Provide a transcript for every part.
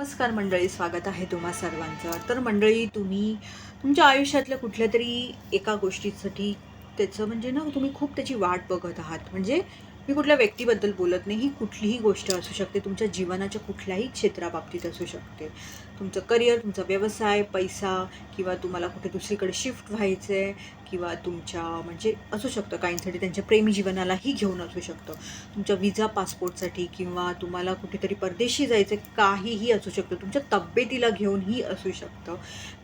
नमस्कार मंडळी स्वागत आहे तुम्हा सर्वांचं. तर मंडळी तुम्ही तुमच्या आयुष्यातल्या कुठल्या तरी एका गोष्टीसाठी त्याचं म्हणजे ना तुम्ही खूप त्याची वाट बघत आहात. म्हणजे मी कुठल्या व्यक्तीबद्दल बोलत नाही ही कुठलीही गोष्ट असू शकते. तुमच्या जीवनाच्या कुठल्याही क्षेत्राबाबतीत असू शकते. तुमचं करिअर तुमचा व्यवसाय पैसा किंवा तुम्हाला कुठे दुसरीकडे शिफ्ट व्हायचं आहे किंवा तुमच्या म्हणजे असू शकतं काहींसाठी त्यांच्या प्रेमी जीवनालाही घेऊन असू शकतं. तुमच्या विजा पासपोर्टसाठी किंवा तुम्हाला कुठेतरी परदेशी जायचं आहे, काहीही असू शकतं. तुमच्या तब्येतीला घेऊनही असू शकतं.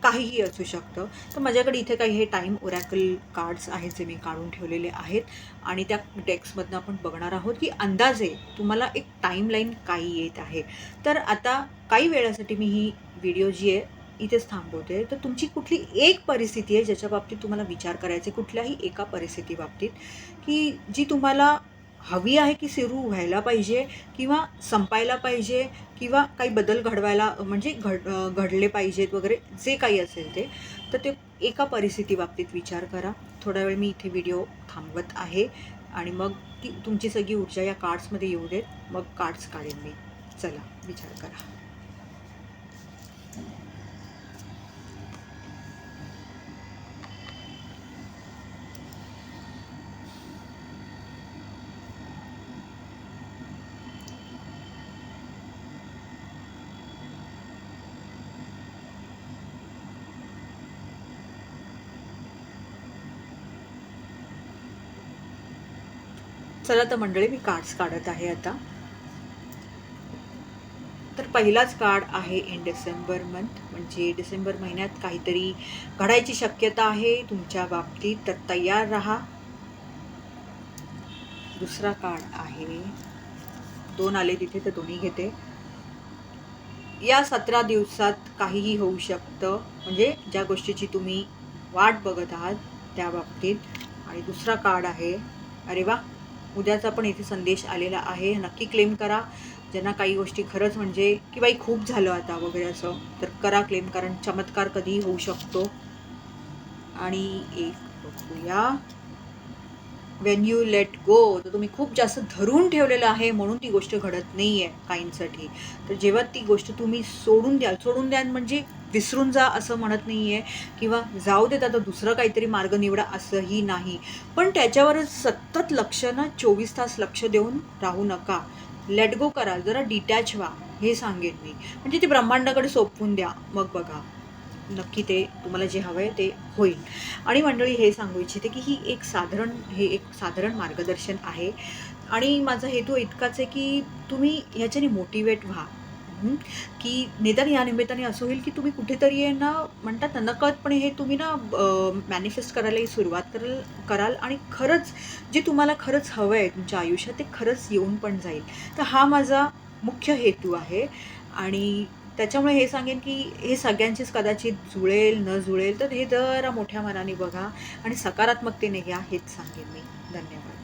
काहीही असू शकतं. तर माझ्याकडे इथे काही हे टाईम ओरॅकल कार्ड्स आहेत जे मी काढून ठेवलेले आहेत. आणि त्या डेस्कमधनं आपण बघणार आहोत की अंदाजे तुम्हाला एक टाईमलाईन काही येत आहे. तर आता काही वेळासाठी मी ही व्हिडिओ जी आहे इथेच थांबवते. तर तुमची कुठली एक परिस्थिती आहे ज्याच्या बाबतीत तुम्हाला विचार करायचा आहे कुठल्याही एका परिस्थितीबाबतीत की जी तुम्हाला हवी आहे की सुरू व्हायला पाहिजे किंवा संपायला पाहिजे किंवा काही बदल घडवायला म्हणजे घड घडले पाहिजेत वगैरे जे काही असेल ते तर ते एका परिस्थितीबाबतीत विचार करा. थोडा वेळ मी इथे व्हिडिओ थांबवत आहे आणि मग ती तुमची सगळी ऊर्जा या कार्ड्समध्ये येऊ देत. मग कार्ड्स काढेन मी. चला विचार करा. चला तर मंडळी मी कार्ड्स काढत आहे आता. तर पहिलाच कार्ड आहे इन डिसेंबर मंथ म्हणजे डिसेंबर महिन्यात काहीतरी घडायची शक्यता आहे तुमच्या बाबतीत तर तयार राहा. दुसरा कार्ड आहे. दोन आले तिथे तर दोन्ही घेते. या सतरा दिवसात काहीही होऊ शकतं म्हणजे ज्या गोष्टीची तुम्ही वाट बघत आहात त्या बाबतीत. आणि दुसरा कार्ड आहे अरे वा! उद्याचा पण इथे संदेश आलेला आहे. नक्की क्लेम करा. ज्यांना काही गोष्टी खरंच म्हणजे की बाई खूप झालं आता वगैरे असं तर करा क्लेम कारण चमत्कार कधीही होऊ शकतो. आणि एक बघूया. वेन यू लेट गो तर तुम्ही खूप जास्त धरून ठेवलेलं आहे म्हणून ती गोष्ट घडत नाही आहे काहींसाठी. तर जेव्हा ती गोष्ट तुम्ही सोडून द्याल सोडून द्याल म्हणजे विसरून जा असं म्हणत नाही आहे किंवा जाऊ देत आता दुसरं काहीतरी मार्ग निवडा असंही नाही. पण त्याच्यावरच सतत लक्ष ना चोवीस तास लक्ष देऊन राहू नका. लेट गो करा जरा डिटॅच व्हा हे सांगेन मी. म्हणजे ते ब्रह्मांडाकडे सोपवून द्या. मग बघा. नक्की ते तुम्हाला जे हवं आहे ते होईल. आणि मंडळी हे सांगू इच्छिते की ही एक साधारण हे एक साधारण मार्गदर्शन आहे. आणि माझा हेतू इतकाच आहे की तुम्ही ह्याच्याने मोटिवेट व्हा. की निदान या निमित्ताने असं होईल की तुम्ही कुठेतरी आहे ना म्हणतात ना नकळतपणे हे तुम्ही ना मॅनिफेस्ट करायलाही सुरुवात कराल कराल आणि खरंच जे तुम्हाला खरंच हवं आहे तुमच्या आयुष्यात ते खरंच येऊन पण जाईल. तर हा माझा मुख्य हेतू आहे. आणि त्याच्यामुळे हे सांगेन की हे सगळ्यांचीच कदाचित जुळेल न जुळेल तर हे जरा मोठ्या मनाने बघा आणि सकारात्मकतेने घ्या हेच सांगेन मी. धन्यवाद.